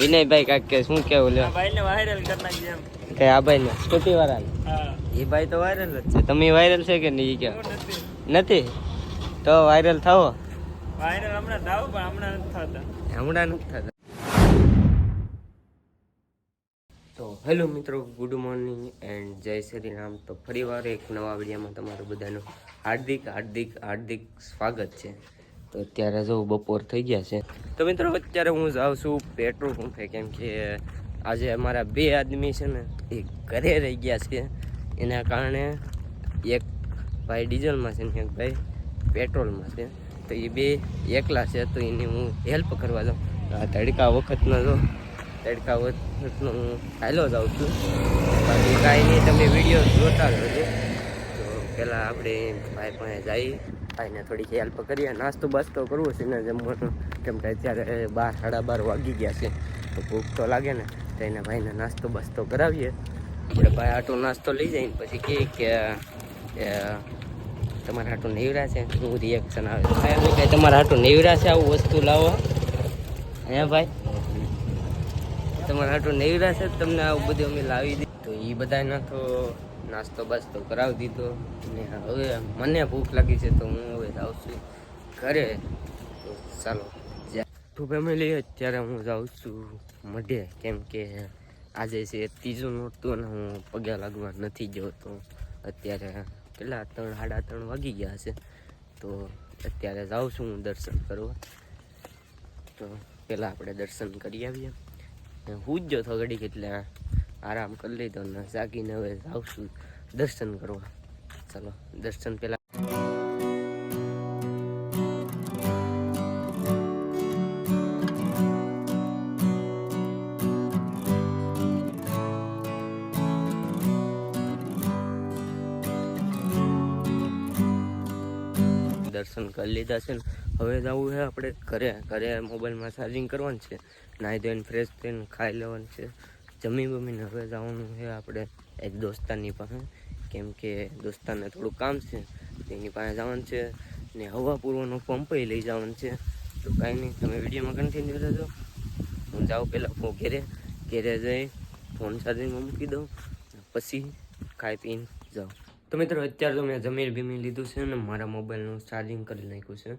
વિનયભાઈ કાક શું કેવું લ્યો? ભાઈ ને વાયરલ કરી નાખી એમ. કે આ ભાઈ ને સ્કૂટી વાળા હા. એ ભાઈ તો વાયરલ જ છે. તમે વાયરલ છે કે નહીં કે નથી? તો વાયરલ થાવો. વાયરલ હમણાં થાવ પણ હમણાં નથી થતા. હમણાં નથી થતા. તો હેલો મિત્રો ગુડ મોર્નિંગ એન્ડ જય શ્રી રામ તો ફરીવાર એક નવા વિડીયોમાં તમારું બધાનું હાર્દિક હાર્દિક હાર્દિક સ્વાગત છે. તો અત્યારે જો બપોર થઈ ગયા છે. તો મિત્રો, અત્યારે હું જાઉં છું પેટ્રોલ પંપે, કેમ કે આજે અમારા બે આદમી છે ને એ ઘરે રહી ગયા છે. એના કારણે એક ભાઈ ડીઝલમાં છે ને એક ભાઈ પેટ્રોલમાં છે. તો એ બે એકલા છે, તો એની હું હેલ્પ કરવા જાઉં. આ તડકા વખતનો જો, તડકા વખતનો હું હાલો જાઉં છું. બાકી કાંઈ નહીં, તમે વીડિયો જોતા રહેજો. તો પહેલાં આપણે ભાઈ પાસે જઈએ. ભાઈને થોડીક હેલ્પ કરીએ. નાસ્તો બાસ્તો કરવો છે ને જમવાનું. કેમ કે અત્યારે બાર, સાડા બાર વાગી ગયા છે. તો ભૂખ તો લાગે ને, તો એને ભાઈને નાસ્તો બાસ્તો કરાવીએ. આપણે ભાઈ આટો નાસ્તો લઈ જઈને પછી કહે કે તમારા હાટું નેવરા છે. શું રિએક્શન આવે? ભાઈ કહે તમારા હાટું નેવરા છે આવું વસ્તુ લાવો. હે ભાઈ? તમારા હાટું નેવરા છે તમને આવું બધું અમે લાવી દીધું તો એ બધાને તો નાસ્તો બાસ્તો કરાવી દીધો. ને હવે મને ભૂખ લાગી છે તો હું હવે જાઉં છું ઘરે. તો ચાલો તો ફેમિલી અત્યારે હું જાઉં છું મઢે. કેમ કે આજે છે ત્રીજું નહોતું અને હું પગે લાગવા નથી ગયો અત્યારે કેટલા ત્રણ, સાડા ત્રણ વાગી ગયા છે. તો અત્યારે જાઉં છું હું દર્શન કરવા. તો પહેલાં આપણે દર્શન કરી આવીએ. હું જ જો ઘડીક એટલે આરામ કરી લીધો ને જાગીને હવે જાઉં છું દર્શન કરવા. ચાલો, દર્શન પહેલાં. દર્શન કરી લીધા છે હવે જવું છે આપણે ઘરે. ઘરે મોબાઈલમાં ચાર્જિંગ કરવાનું છે. નાહી ધોઈને ફ્રેશ થઈને ખાઈ લેવાનું છે. જમી બમીને હવે જવાનું છે આપણે એક દોસ્તારની પાસે. કેમ કે દોસ્તારને થોડું કામ છે, તેની પાસે જવાનું છે ને હવા પૂરવાનો પંપ લઈ જવાનું છે. તો કાંઈ નહીં, તમે વિડીયોમાં કન્ટિન્યુ રહેજો. હું જાઉં પહેલાં ફોન ઘેરે ઘેરે જઈ ફોન ચાર્જિંગમાં મૂકી દઉં પછી ખાઈ પીને જાઉં. તો મિત્રો, અત્યારે તો મેં જમીર બીમી લીધું છે ને મારા મોબાઈલનું ચાર્જિંગ કરી નાખ્યું છે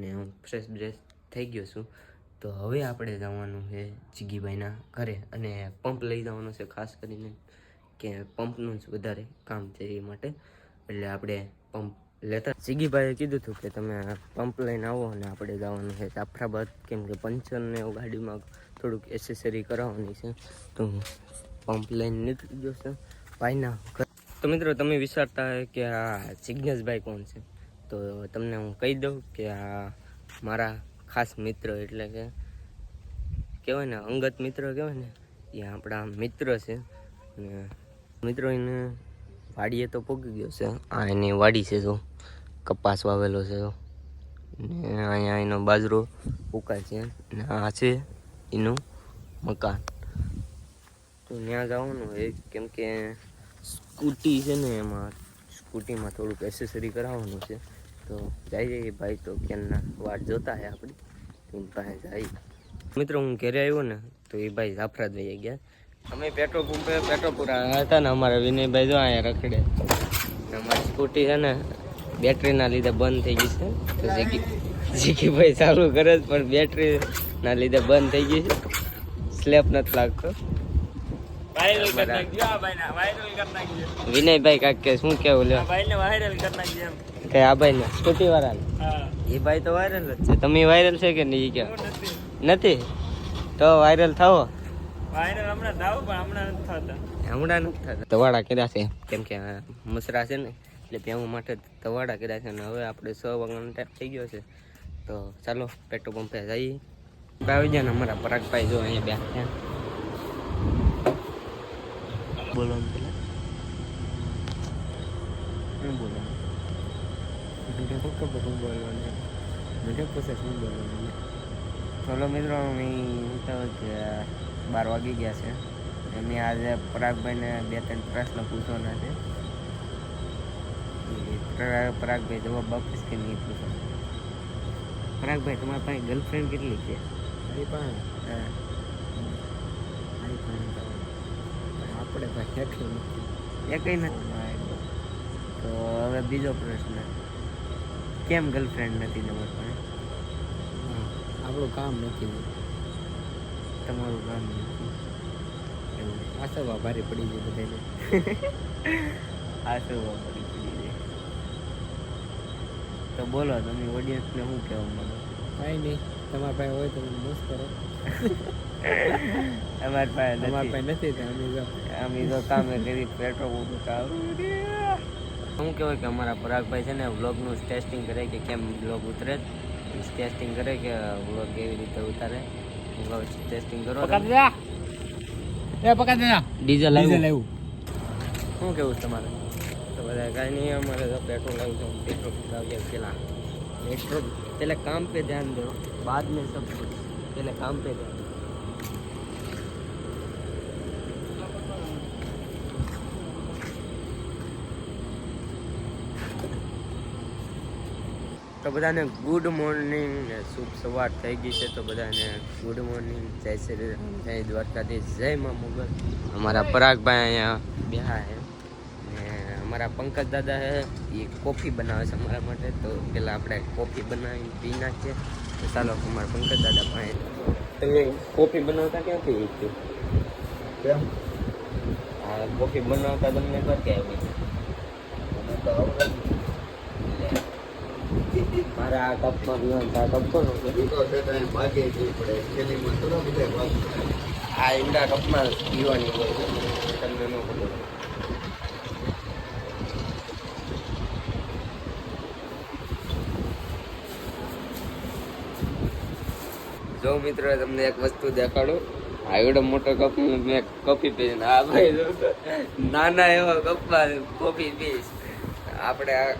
ને હું ફ્રેશ બ્રેશ થઈ ગયો છું. તો હવે આપણે જવાનું છે જીગીભાઈના ઘરે અને પંપ લઈ જવાનું છે ખાસ કરીને. કે પંપનું જ વધારે કામ છે એ માટે. એટલે આપણે પંપ લેતા. સિગીભાઈએ કીધું હતું કે તમે પંપ લઈને આવો અને આપણે જવાનું છે જાફરાબાદ. કેમ કે પંચરને એવું ગાડીમાં થોડુંક એસેસરી કરાવવાની છે. તો પંપ લઈને નીકળી ગયો છે ભાઈના તો મિત્રો, તમે વિચારતા હોય કે આ જિજ્ઞેશભાઈ કોણ છે? તો તમને હું કહી દઉં કે આ મારા ખાસ મિત્ર એટલે કે કહેવાય ને અંગત મિત્ર કહેવાય ને, એ આપણા મિત્ર છે. ને મિત્રો, એને વાડીએ તો પોગી ગયો છે. આ એની વાડી છે જો. કપાસ વાવેલો છે જો. ને અહીંયા એનો બાજરો ઉકાય છે. ને આ છે એનું મકાન. તો ત્યાં જવાનું હોય, કેમ કે સ્કૂટી છે ને એમાં. સ્કૂટીમાં થોડુંક એસેસરી કરાવવાનું છે. તો જઈ જઈએ ભાઈ, તો ક્યાંના વાટ જોતા હે આપણી એની પાસે જઈ મિત્રો, હું ઘરે આવ્યો ને, તો એ ભાઈ જાફરા જઈ ગયા. અમે પેટ્રોલ પંપે પેટ્રોલ પૂરા હતા ને અમારે વિનયભાઈ જો અહીંયા રખડે. અમારી સ્કૂટી છે ને બેટરીના લીધે બંધ થઈ ગઈ છે. તો જીકી જીકીભાઈ ચાલુ કરે છે પણ બેટરીના લીધે બંધ થઈ ગઈ છે. સ્લેપ નથી લાગતો. વિનયભાઈ કાક કે શું કેવું લ્યો? કે આ ભાઈ ને સ્કૂટી વાળા એ ભાઈ તો વાયરલ જ છે. તમે વાયરલ છે કે નહીં કે નથી. તો વાયરલ થાવો. હમણાં નથી થતા. તવાડા કર્યા છે. કેમ કે મસરા છે ને એટલે ભેવું માટે તવાડા કર્યા છે અને હવે આપણે સો વાગ્યાનો ટાઈપ થઈ ગયો છે. તો ચાલો પેટ્રોલ પંપે જઈએ. આવી જાય ને અમારા પરાગભાઈ જો અહીંયા બે ત્યાં બોલો બોલો? મને શું ખબર શું બોલવાનું મને પૂછે શું બોલવાનું ચલો મિત્રો મેં તો કે બાર વાગી ગયા છે. એમની આજે પરાગભાઈને બે ત્રણ પ્રશ્ન પૂછવાના છે. પરાગભાઈ જવાબ આપીશ કે નહીં પૂછો. પરાગભાઈ તમારા પાસે ગર્લફ્રેન્ડ કેટલી છે? મારી પાસે? આપણે ભાઈ એકલી નથી. એકલી નથી? તો હવે બીજો પ્રશ્ન. કેમ ગર્લફ્રેન્ડ નથી તમારી પાસે? આપણું કામ નથી. તમારું કામ એવું આસવા ભારે પડી ગઈ બધાને. આસવા શું પડી છે તો બોલો તમે ઓડિયન્સને શું કહેવા માંગો? કાંઈ નહીં તમારા પાસે હોય તો મસ્ત કરો. અમારી પાસે તમારા પાસે નથી તો અમે જો અમે તો કામે કરી પેટ્રોલ કામ શું કહેવાય કે અમારા પરાગભાઈ છે ને વ્લોગનું ટેસ્ટિંગ કરે કે કેમ વ્લોગ ઉતરે ટેસ્ટિંગ કરે કે વ્લોગ કેવી રીતે ઉતારે? ડીઝલ આવ્યું ડીઝલ શું કેવું તમારે? તો બધા કાંઈ નહીં અમારે તો પેટ્રોલ આવ્યું પેટ્રોલ ગયા પેલા. કામ પે ધ્યાન દેવો બાદ મેં સબ પેલા કામ પે ધ્યાન તો બધાને ગુડ મોર્નિંગ ને શુભ સવાર થઈ ગઈ છે તો બધાને ગુડ મોર્નિંગ જય શ્રી રામ જય દ્વારકાધીશ જય મા મુગલ. અમારા પરાગભાઈ અહીંયા બેહા છે. ને અમારા પંકજ દાદા છે એ કોફી બનાવે છે અમારા માટે. તો પેલા આપણે કોફી બનાવી પી નાખીએ. તો ચાલો અમારા પંકજ દાદા પાસે તમે કોફી બનાવતા ક્યાંથી શીખ્યું કેમ? કોફી બનાવતા તમને ક્યાં આવી? મારા આ કપમાં પીવાનું આ કપ આ ઈંડા કપમાં પીવાની હોય તમને ન ખબર. જો મિત્રો તમને એક વસ્તુ દેખાડું. આ એવડો મોટો કપ મેં કોફી પી આ ભાઈ નાના એવા કપમાં કોફી પીશ. આપણે આ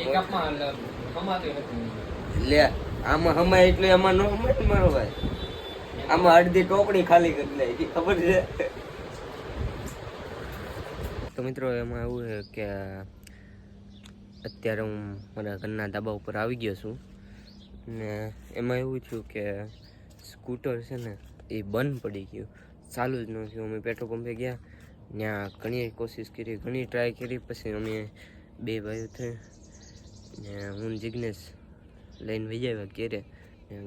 એ કપમાં કમાતી નથી. લે, આમાં હમાય એટલે એમાં ન હમાય ને આમાં અડધી ટોપડી ખાલી કરી લે, ઈ ખબર છે? તો મિત્રો, એમાં એવું છે કે અત્યારે હું મારા ઘરના ધાબા ઉપર આવી ગયો છું ને એમાં એવું થયું કે સ્કૂટર છે ને, એ બંધ પડી ગયું. ચાલુ જ ન થયું. અમે પેટ્રોલ પંપે ગયા, ત્યાં ઘણી કોશિશ કરી, ઘણી ટ્રાય કરી, પછી અમે બે ભાઈઓ થઈ ને હું જિજ્ઞેશ લઈને વહી આવ્યા ઘેરે.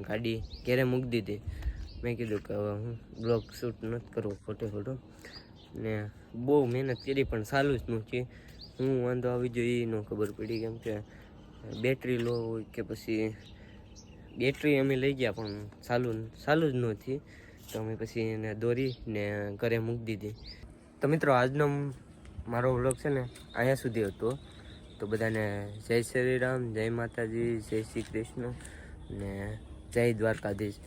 ગાડી ઘેરે મૂકી દીધી. મેં કીધું કે હવે હું બ્લોગ શૂટ નથી કરવો ખોટે ખોટો. ને બહુ મહેનત કરી પણ સારું જ નથી હું વાંધો આવી જોઈએ ન ખબર પડી કેમ કે બેટરી લો હોય કે પછી બેટરી અમે લઈ ગયા પણ ચાલુ ચાલુ જ નહોતી તો અમે પછી એને દોરી ને ઘરે મૂકી દીધી. તો મિત્રો, આજનો મારો વ્લોગ છે ને અહીંયા સુધી હતો. તો બધાને જય શ્રી રામ જય માતાજી, જય શ્રી કૃષ્ણ ને જય દ્વારકાધીશ.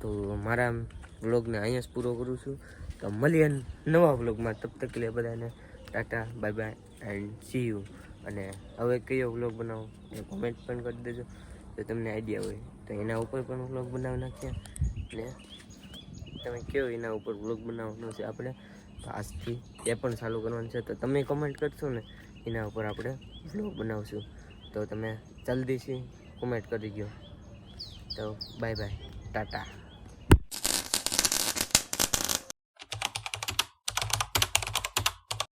તો મારા વ્લોગને અહીંયા જ પૂરો કરું છું. તો મળીએ નવા વ્લોગમાં. તબ તક લે બધાને tata, bye bye and see you અને હવે કયો વ્લોગ બનાવો એ કોમેન્ટ પણ કરી દેજો. તો તમને આઈડિયા હોય તો એના ઉપર પણ વ્લોગ બનાવી નાખીએ. ને તમે કયો એના ઉપર વ્લોગ બનાવવાનો છે આપણે? આજથી એ પણ ચાલુ કરવાનું છે. તો તમે કમેન્ટ કરશો ને એના ઉપર આપણે વ્લોગ બનાવશું. તો તમે જલ્દીથી કોમેન્ટ કરી દો તો બાય બાય ટાટા